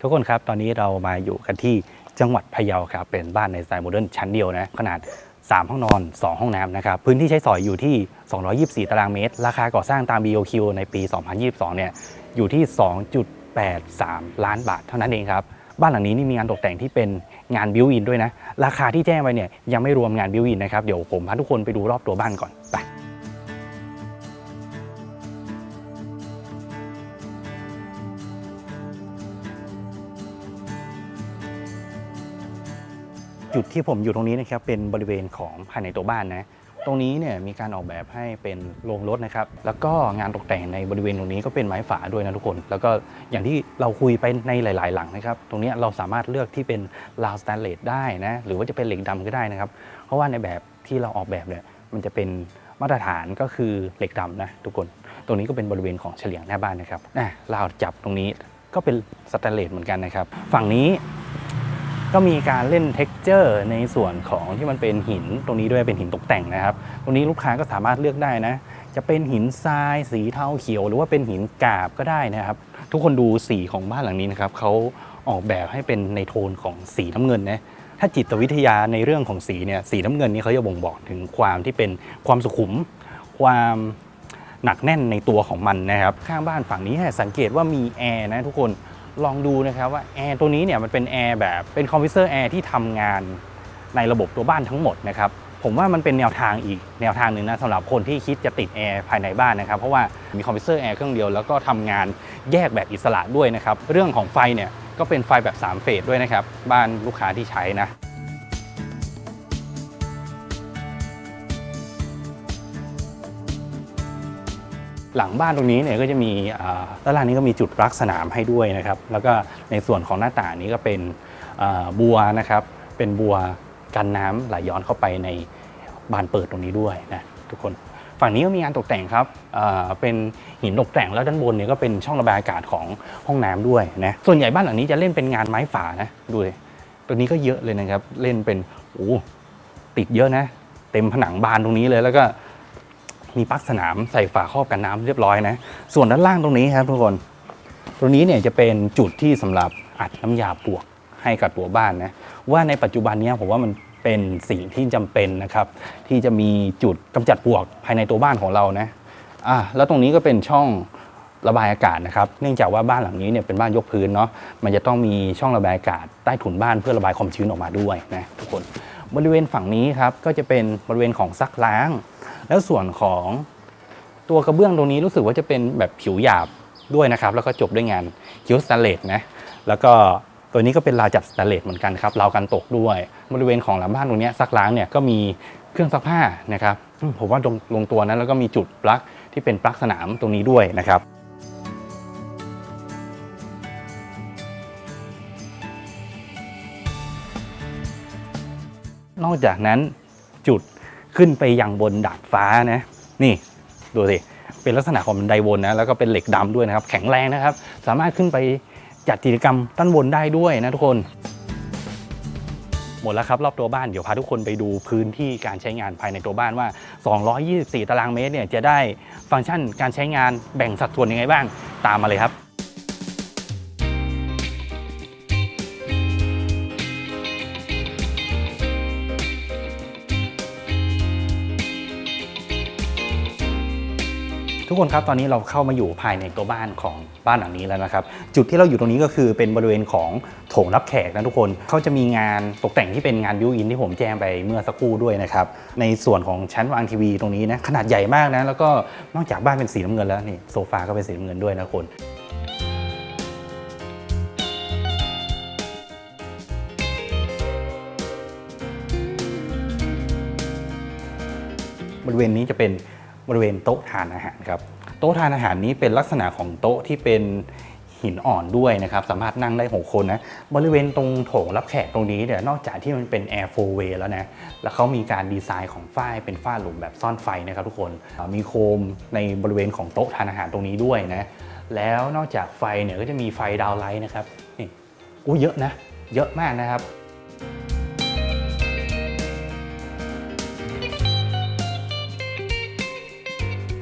ทุกคนครับตอนนี้เรามาอยู่กันที่จังหวัดพะเยาครับเป็นบ้านในสไตล์โมเดิร์นชั้นเดียวนะขนาด 3 ห้องนอน 2 ห้องน้ำนะครับพื้นที่ใช้สอยอยู่ที่ 224 ตารางเมตร ราคาก่อสร้างตาม BOQ ในปี 2022 เนี่ยอยู่ที่ 2.83 ล้านบาทเท่านั้นเองครับบ้านหลังนี้นี่มีงานตกแต่งที่เป็นงานบิวอินด้วยนะ ราคาที่แจ้งไปเนี่ยยังไม่รวมงานบิวอินนะครับ เดี๋ยวผมพาทุกคนไปดูรอบตัวบ้านก่อนไป จุดที่ผมอยู่ตรงนี้นะครับเป็นบริเวณของภายในตัวบ้านนะตรงนี้เนี่ยมีการออกแบบให้เป็นโรงรถนะครับ แล้วก็งานตกแต่งในบริเวณตรงนี้ก็เป็นไม้ฝาด้วยนะทุกคน แล้วก็อย่างที่เราคุยไปในหลาย ๆ หลังนะครับ ตรงนี้เราสามารถเลือกที่เป็นราวสแตนเลสได้นะ หรือว่าจะเป็นเหล็กดำก็ได้นะครับ เพราะว่าในแบบที่เราออกแบบเนี่ยมันจะเป็นมาตรฐานก็คือเหล็กดำนะทุกคน ตรงนี้ก็เป็นบริเวณของเฉลียงหน้าบ้านนะครับอะเราวจับตรงนี้ก็เป็นสแตนเลสเหมือนกันนะครับ ฝั่งนี้ ก็มีการเล่นเท็กเจอร์ในส่วนของที่มันเป็นหินตรงนี้ด้วยเป็นหินตกแต่งนะครับ ตรงนี้ลูกค้าก็สามารถเลือกได้นะ จะเป็นหินทรายสีเทาเขียว หรือว่าเป็นหินกาบก็ได้นะครับ ทุกคนดูสีของบ้านหลังนี้นะครับเขาออกแบบให้เป็นในโทนของสีน้ำเงินนะถ้าจิตวิทยาในเรื่องของสีเนี่ยสีน้ำเงินนี่เขาจะบ่งบอกถึงความที่เป็นความสุขุม ความหนักแน่นในตัวของมันนะครับ ข้างบ้านฝั่งนี้สังเกตว่ามีแอร์นะทุกคน ลองดูนะครับว่าแอร์ตัวนี้เนี่ยมันเป็นแอร์แบบเป็นคอมพิวเตอร์แอร์ที่ทำงานในระบบตัวบ้านทั้งหมดนะครับผมว่ามันเป็นแนวทางอีกแนวทางหนึ่งนะสำหรับคนที่คิดจะติดแอร์ภายในบ้านนะครับ เพราะว่ามีคอมพิวเตอร์แอร์เครื่องเดียวแล้วก็ทำงานแยกแบบอิสระด้วยนะครับ เรื่องของไฟเนี่ยก็เป็นไฟแบบ 3 เฟสด้วยนะครับ บ้านลูกค้าที่ใช้นะ หลังบ้านตรงนี้เนี่ยก็จะมีอ่าด้านล่างนี้ก็มีจุดรักสนามให้ด้วยนะครับ แล้วก็ในส่วนของหน้าต่างนี้ก็เป็นบัวนะครับ เป็นบัวกันน้ำไหลย้อนเข้าไปในบานเปิดตรงนี้ด้วยนะทุกคนฝั่งนี้ก็มีงานตกแต่งครับ เป็นหินตกแต่งแล้วด้านบนเนี่ยก็เป็นช่องระบายอากาศของห้องน้ำด้วยนะ ส่วนใหญ่บ้านหลังนี้จะเล่นเป็นงานไม้ฝานะดูเลยตัวนี้ก็เยอะเลยนะครับ เล่นเป็นโอ้ติดเยอะนะ เต็มผนังบานตรงนี้เลยแล้วก็ มีปลั๊กสนามใส่ฝาครอบกันน้ำเรียบร้อยนะ ส่วนด้านล่างตรงนี้ครับทุกคนตรงนี้เนี่ยจะเป็นจุดที่สำหรับอัดน้ำยาปลวกให้กับตัวบ้านนะว่าในปัจจุบันนี้ผมว่ามันเป็นสิ่งที่จำเป็นนะครับ ที่จะมีจุดกำจัดปลวกภายในตัวบ้านของเรานะอะแล้วตรงนี้ก็เป็นช่องระบายอากาศนะครับ เนื่องจากว่าบ้านหลังนี้เนี่ยเป็นบ้านยกพื้นเนาะ มันจะต้องมีช่องระบายอากาศใต้ถุนบ้านเพื่อระบายความชื้นออกมาด้วยนะทุกคน บริเวณฝั่งนี้ครับก็จะเป็นบริเวณของซักล้าง แล้วส่วนของตัวกระเบื้องตรงนี้รู้สึกว่าจะเป็นแบบผิวหยาบด้วยนะครับ แล้วก็จบด้วยงานคิ้วสแตนเลสนะแล้วก็ตัวนี้ก็เป็นราวจับสแตนเลสเหมือนกันครับราวกันตกด้วย บริเวณของหลังบ้านตรงนี้ซักล้างเนี่ยก็มีเครื่องซักผ้านะครับผมว่าลงลงตัวนะแล้วก็มีจุดปลั๊กที่เป็นปลั๊กสนามตรงนี้ด้วยนะครับนอกจากนั้นจุด ขึ้นไปยังบนดาดฟ้านะ นี่ดูสิเป็นลักษณะของบันไดวนนะแล้วก็เป็นเหล็กดำด้วยนะครับ แข็งแรงนะครับ สามารถขึ้นไปจัดกิจกรรมด้านบนได้ด้วยนะทุกคน หมดแล้วครับรอบตัวบ้านเดี๋ยวพาทุกคนไปดูพื้นที่การใช้งานภายในตัวบ้านว่า 224 ตารางเมตรเนี่ยจะได้ฟังก์ชันการใช้งานแบ่งสัดส่วนยังไงบ้างตามมาเลยครับ ทุกคนครับตอนนี้เราเข้ามาอยู่ภายในตัวบ้านของบ้านหลังนี้แล้วนะครับ จุดที่เราอยู่ตรงนี้ก็คือเป็นบริเวณของโถงรับแขกนะทุกคนเขาจะมีงานตกแต่งที่เป็นงานบิวอินที่ผมแจ้งไปเมื่อสักครู่ด้วยนะครับในส่วนของชั้นวางทีวีตรงนี้นะขนาดใหญ่มากนะแล้วก็นอกจากบ้านเป็นสีน้ำเงินแล้วนี่โซฟาก็เป็นสีน้ำเงินด้วยนะคนบริเวณนี้จะเป็น บริเวณโต๊ะทานอาหารครับโต๊ะทานอาหารนี้เป็นลักษณะของโต๊ะที่เป็นหินอ่อนด้วยนะครับ สามารถนั่งได้ 6 คนนะ บริเวณตรงโถงรับแขกตรงนี้เนี่ยนอกจากที่มันเป็น Air 4 Way แล้วนะ แล้วเขามีการดีไซน์ของฝ้ายเป็นฝ้าหลุมแบบซ่อนไฟนะครับทุกคนมีโคมในบริเวณของโต๊ะทานอาหารตรงนี้ด้วยนะ แล้วนอกจากไฟเนี่ยก็จะมีไฟดาวไลท์นะครับนี่อู้เยอะนะ เยอะมากนะครับ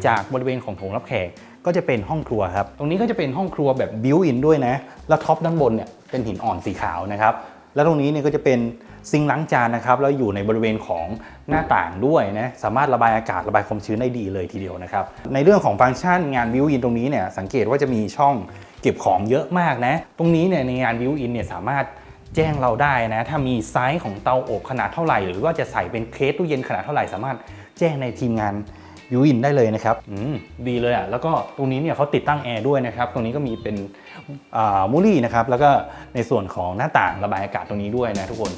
จากบริเวณของโถงรับแขกก็จะเป็นห้องครัวครับ ตรงนี้ก็จะเป็นห้องครัวแบบบิวอินด้วยนะ แล้วท็อปด้านบนเนี่ยเป็นหินอ่อนสีขาวนะครับ แล้วตรงนี้เนี่ยก็จะเป็นซิงล้างจานนะครับ แล้วอยู่ในบริเวณของหน้าต่างด้วยนะ สามารถระบายอากาศระบายความชื้นได้ดีเลยทีเดียวนะครับ ในเรื่องของฟังก์ชันงานวิวอินตรงนี้เนี่ยสังเกตว่าจะมีช่องเก็บของเยอะมากนะ ตรงนี้เนี่ยในงานวิวอินเนี่ยสามารถแจ้งเราได้นะ ถ้ามีไซส์ของเตาอบขนาดเท่าไหร่ หรือว่าจะใส่เป็นเคสตู้เย็นขนาดเท่าไหร่สามารถแจ้งในทีมงาน วิวอินได้เลยนะครับอืมดีเลยอะแล้วก็ตรงนี้เนี่ยเขาติดตั้งแอร์ด้วยนะครับตรงนี้ก็มีเป็นมูลี่นะครับแล้วก็ในส่วนของหน้าต่างระบายอากาศตรงนี้ด้วยนะทุกคน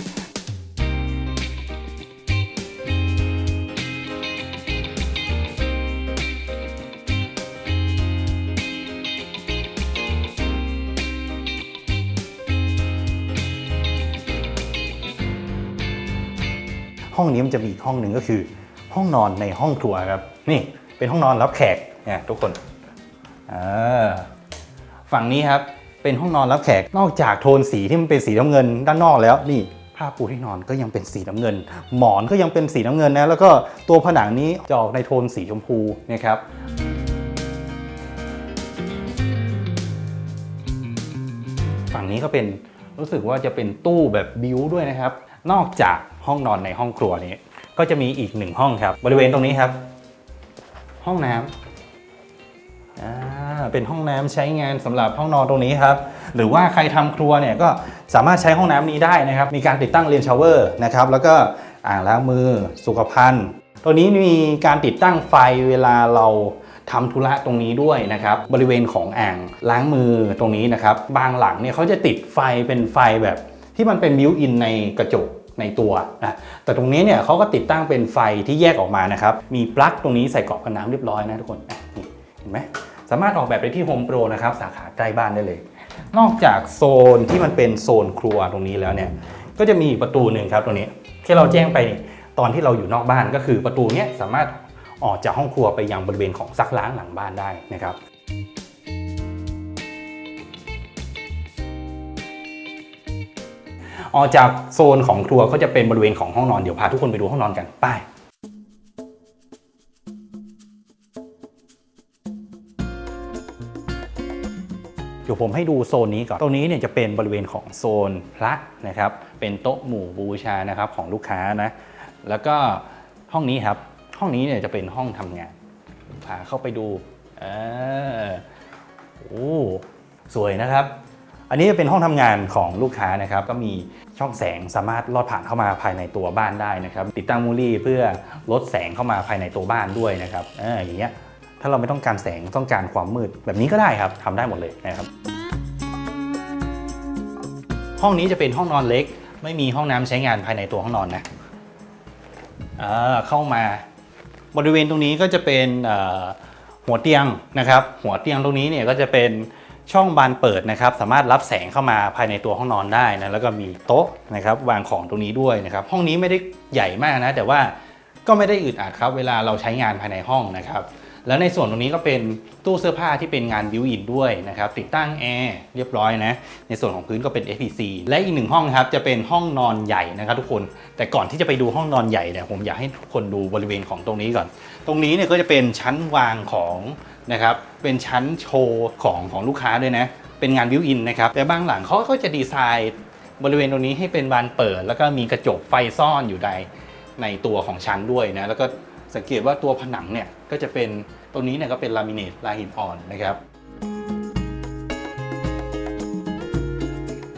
ห้องนี้มันจะมีอีกห้องหนึ่งก็คือ ห้องนอนในห้องครัวครับ นี่เป็นห้องนอนรับแขกเนี่ยทุกคนฝั่งนี้ครับเป็นห้องนอนรับแขกนอกจากโทนสีที่มันเป็นสีน้ำเงินด้านนอกแล้วนี่ผ้าปูที่นอนก็ยังเป็นสีน้ำเงิน หมอนก็ยังเป็นสีน้ำเงินนะแล้วก็ตัวผนังนี้จะออกในโทนสีชมพูนะครับฝั่งนี้ก็เป็นรู้สึกว่าจะเป็นตู้แบบบิวด้วยนะครับ นอกจากห้องนอนในห้องครัวนี้ ก็จะมีอีกหนึ่งห้องครับ บริเวณตรงนี้ครับ ห้องน้ำอ่าเป็นห้องน้ำใช้งานสำหรับห้องนอนตรงนี้ครับ หรือว่าใครทำครัวเนี่ยก็สามารถใช้ห้องน้ำนี้ได้นะครับ มีการติดตั้งเลนชาวเวอร์นะครับ แล้วก็อ่างล้างมือสุขภัณฑ์ตัวนี้มีการติดตั้งไฟเวลาเราทำธุระตรงนี้ด้วยนะครับ บริเวณของอ่างล้างมือตรงนี้นะครับ บางหลังเนี่ยเขาจะติดไฟเป็นไฟแบบที่มันเป็นบิวอินในกระจก ในตัวนะแต่ตรงนี้เนี่ยเขาก็ติดตั้งเป็นไฟที่แยกออกมานะครับ มีปลั๊กตรงนี้ใส่กรอบกันน้ำเรียบร้อยนะทุกคนนี่เห็นไหมสามารถออกแบบได้ที่ Home Pro นะครับ สาขาใกล้บ้านได้เลย นอกจากโซนที่มันเป็นโซนครัวตรงนี้แล้วเนี่ยก็จะมีประตูหนึ่งครับตรงนี้ที่เราแจ้งไปนี่ตอนที่เราอยู่นอกบ้านก็คือประตูเนี้ยสามารถออกจากห้องครัวไปยังบริเวณของซักล้างหลังบ้านได้นะครับ ออกจากโซนของครัวก็จะเป็นบริเวณของห้องนอนเดี๋ยวพาทุกคนไปดูห้องนอนกันไปเดี๋ยวผมให้ดูโซนนี้ก่อน ตรงนี้เนี่ยจะเป็นบริเวณของโซนพระนะครับ เป็นโต๊ะหมู่บูชานะครับของลูกค้านะ แล้วก็ห้องนี้ครับ ห้องนี้เนี่ยจะเป็นห้องทำงานพาเข้าไปดูอ่าโอ้สวยนะครับ อันนี้เป็นห้องทำงานของลูกค้านะครับ ก็มีช่องแสงสามารถลอดผ่านเข้ามาภายในตัวบ้านได้นะครับ ติดตั้งมูลี่เพื่อลดแสงเข้ามาภายในตัวบ้านด้วยนะครับเอออย่างเงี้ยถ้าเราไม่ต้องการแสงต้องการความมืด แบบนี้ก็ได้ครับทำได้หมดเลยนะครับ ห้องนี้จะเป็นห้องนอนเล็ก ไม่มีห้องน้ำใช้งานภายในตัวห้องนอนนะอ่าเข้ามาบริเวณตรงนี้ก็จะเป็นหัวเตียงนะครับ หัวเตียงตรงนี้เนี่ยก็จะเป็น ช่องบานเปิดนะครับสามารถรับแสงเข้ามาภายในตัวห้องนอนได้นะแล้วก็มีโต๊ะนะครับวางของตรงนี้ด้วยนะครับห้องนี้ไม่ได้ใหญ่มากนะ แต่ว่าก็ไม่ได้อึดอัดครับ เวลาเราใช้งานภายในห้องนะครับแล้วในส่วนตรงนี้ก็เป็นตู้เสื้อผ้าที่เป็นงานบิวอินด้วยนะครับติดตั้งแอร์เรียบร้อยนะในส่วนของพื้นก็เป็น FPC และอีกหนึ่งห้องครับจะเป็นห้องนอนใหญ่นะครับทุกคนแต่ก่อนที่จะไปดูห้องนอนใหญ่เนี่ยผมอยากให้ทุกคนดูบริเวณของตรงนี้ก่อน ตรงนี้เนี่ยก็จะเป็นชั้นวางของ นะครับเป็นชั้นโชว์ของของลูกค้าด้วยนะ เป็นงานบิวอินนะครับแต่บางหลังเขาก็จะดีไซน์บริเวณตรงนี้ให้เป็นบานเปิด แล้วก็มีกระจกไฟซ่อนอยู่ในในตัวของชั้นด้วยนะแล้วก็สังเกตว่าตัวผนังเนี่ยก็จะเป็นตรงนี้เนี่ยก็เป็นลามิเนตลายหินอ่อนนะครับ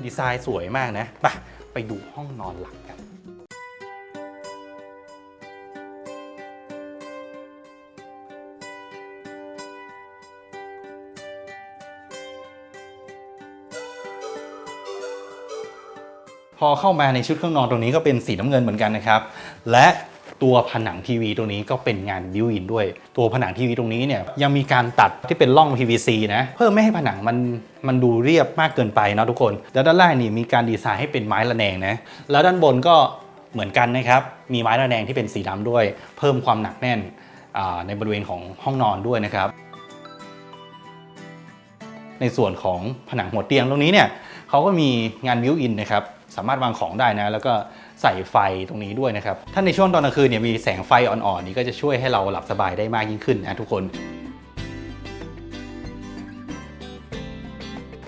ดีไซน์สวยมากนะไปไปดูห้องนอนหลักกัน พอเข้ามาในชุดเครื่องนอนตรงนี้ก็เป็นสีน้ำเงินเหมือนกันนะครับ และตัวผนังทีวีตรงนี้ก็เป็นงานบิวอินด้วย ตัวผนังทีวีตรงนี้เนี่ยยังมีการตัดที่เป็นร่อง PVC นะเพื่อไม่ให้ผนังมันมันดูเรียบมากเกินไปนะทุกคน แล้วด้านล่างนี่มีการดีไซน์ให้เป็นไม้ระแนงนะแล้วด้านบนก็เหมือนกันนะครับ มีไม้ระแนงที่เป็นสีดำด้วย เพิ่มความหนักแน่นในบริเวณของห้องนอนด้วยนะครับ ในส่วนของผนังหัวเตียงตรงนี้เนี่ยเขาก็มีงานบิวอินนะครับ สามารถวางของได้นะ แล้วก็ใส่ไฟตรงนี้ด้วยนะครับ ถ้าในช่วงตอนกลางคืนเนี่ยมีแสงไฟอ่อนๆนี่ก็จะช่วยให้เราหลับสบายได้มากยิ่งขึ้นนะทุกคน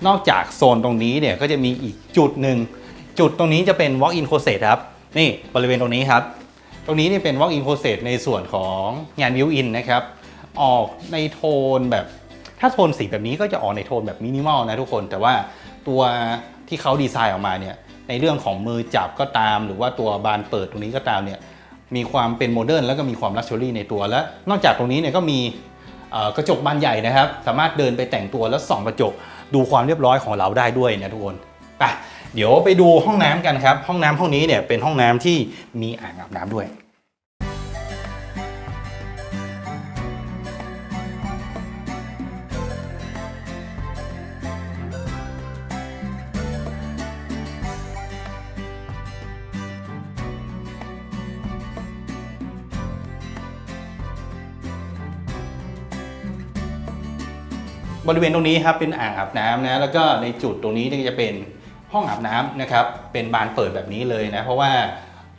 นอกจากโซนตรงนี้เนี่ยก็จะมีอีกจุดหนึ่ง จุดตรงนี้จะเป็น walk in closet ครับ นี่บริเวณตรงนี้ครับ ตรงนี้เนี่ยเป็น walk in closet ในส่วนของงาน view in นะครับ ออกในโทนแบบถ้าโทนสีแบบนี้ก็จะออกในโทนแบบมินิมอลนะทุกคน แต่ว่าตัวที่เขาดีไซน์ออกมาเนี่ย ในเรื่องของมือจับก็ตาม หรือว่าตัวบานเปิดตรงนี้ก็ตามเนี่ยมีความเป็นโมเดิร์นแล้วก็มีความลักชัวรี่ในตัวและนอกจากตรงนี้เนี่ยก็มีกระจกบานใหญ่นะครับ สามารถเดินไปแต่งตัวแล้วส่องกระจกดูความเรียบร้อยของเราได้ด้วยนะทุกคนไปเดี๋ยวไปดูห้องน้ำกันครับ ห้องน้ำห้องนี้เนี่ยเป็นห้องน้ำที่มีอ่างอาบน้ำด้วย บริเวณตรงนี้ครับเป็นอ่างอาบน้ำนะแล้วก็ในจุดตรงนี้เนี่ยจะเป็นห้องอาบน้ำนะครับเป็นบานเปิดแบบนี้เลยนะเพราะว่า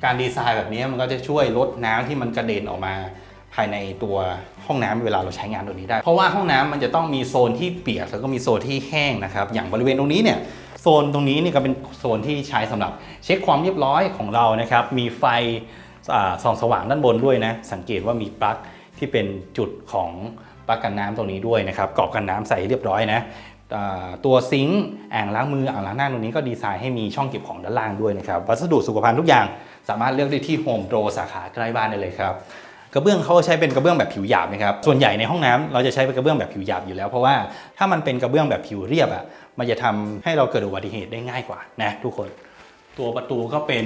การดีไซน์แบบนี้มันก็จะช่วยลดน้ำที่มันกระเด็นออกมาภายในตัวห้องน้ำเวลาเราใช้งานตรงนี้ได้ เพราะว่าห้องน้ำมันจะต้องมีโซนที่เปียกแล้วก็มีโซนที่แห้งนะครับอย่างบริเวณตรงนี้เนี่ยโซนตรงนี้นี่ก็เป็นโซนที่ใช้สำหรับเช็คความเรียบร้อยของเรานะครับมีไฟส่องสว่างด้านบนด้วยนะสังเกตว่ามีปลั๊กที่เป็นจุดของ ปลั๊กกันน้ำตรงนี้ด้วยนะครับกรอบกันน้ำใส่เรียบร้อยนะตัวซิงค์อ่างล้างมืออ่างล้างหน้าตรงนี้ก็ดีไซน์ให้มีช่องเก็บของด้านล่างด้วยนะครับวัสดุสุขภัณฑ์ทุกอย่างสามารถเลือกได้ที่โฮมโปรสาขาใกล้บ้านได้เลยครับกระเบื้องเขาใช้เป็นกระเบื้องแบบผิวหยาบนะครับ ส่วนใหญ่ในห้องน้ำเราจะใช้เป็นกระเบื้องแบบผิวหยาบอยู่แล้ว เพราะว่าถ้ามันเป็นกระเบื้องแบบผิวเรียบอะ มันจะทำให้เราเกิดอุบัติเหตุได้ง่ายกว่านะทุกคน ตัวประตูก็เป็น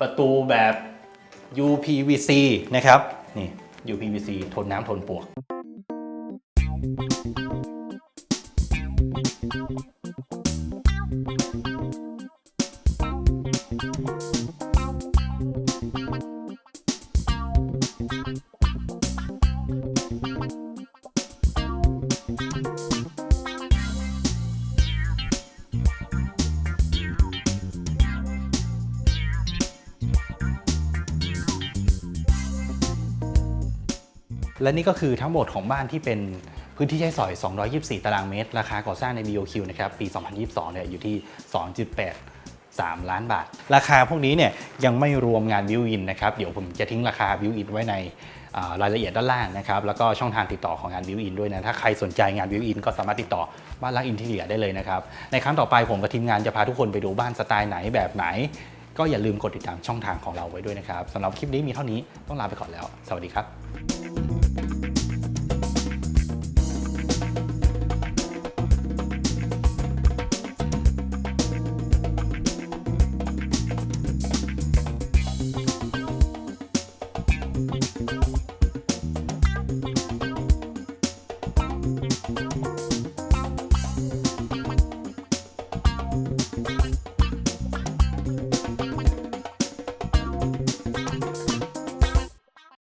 ประตูแบบ UPVC นะครับ นี่ UPVC ทนน้ำทนปวก และนี่ก็คือทั้งหมดของบ้านที่เป็น พื้นที่ใช้สอย 224 ตารางเมตร ราคาก่อสร้างใน BOQ นะครับปี 2022 เนี่ยอยู่ที่ 2.8 3 ล้านบาท ราคาพวกนี้เนี่ยยังไม่รวมงานวิวอินนะครับ เดี๋ยวผมจะทิ้งราคาวิวอินไว้ในรายละเอียดด้านล่างนะครับ แล้วก็ช่องทางติดต่อของงานวิวอินด้วยนะ ถ้าใครสนใจงานวิวอินก็สามารถติดต่อบ้านรักอินทีเรียได้เลยนะครับ ในครั้งต่อไปผมกับทีมงานจะพาทุกคนไปดูบ้านสไตล์ไหนแบบไหน ก็อย่าลืมกดติดตามช่องทางของเราไว้ด้วยนะครับสำหรับคลิปนี้มีเท่านี้ต้องลาไปก่อนแล้ว สวัสดีครับ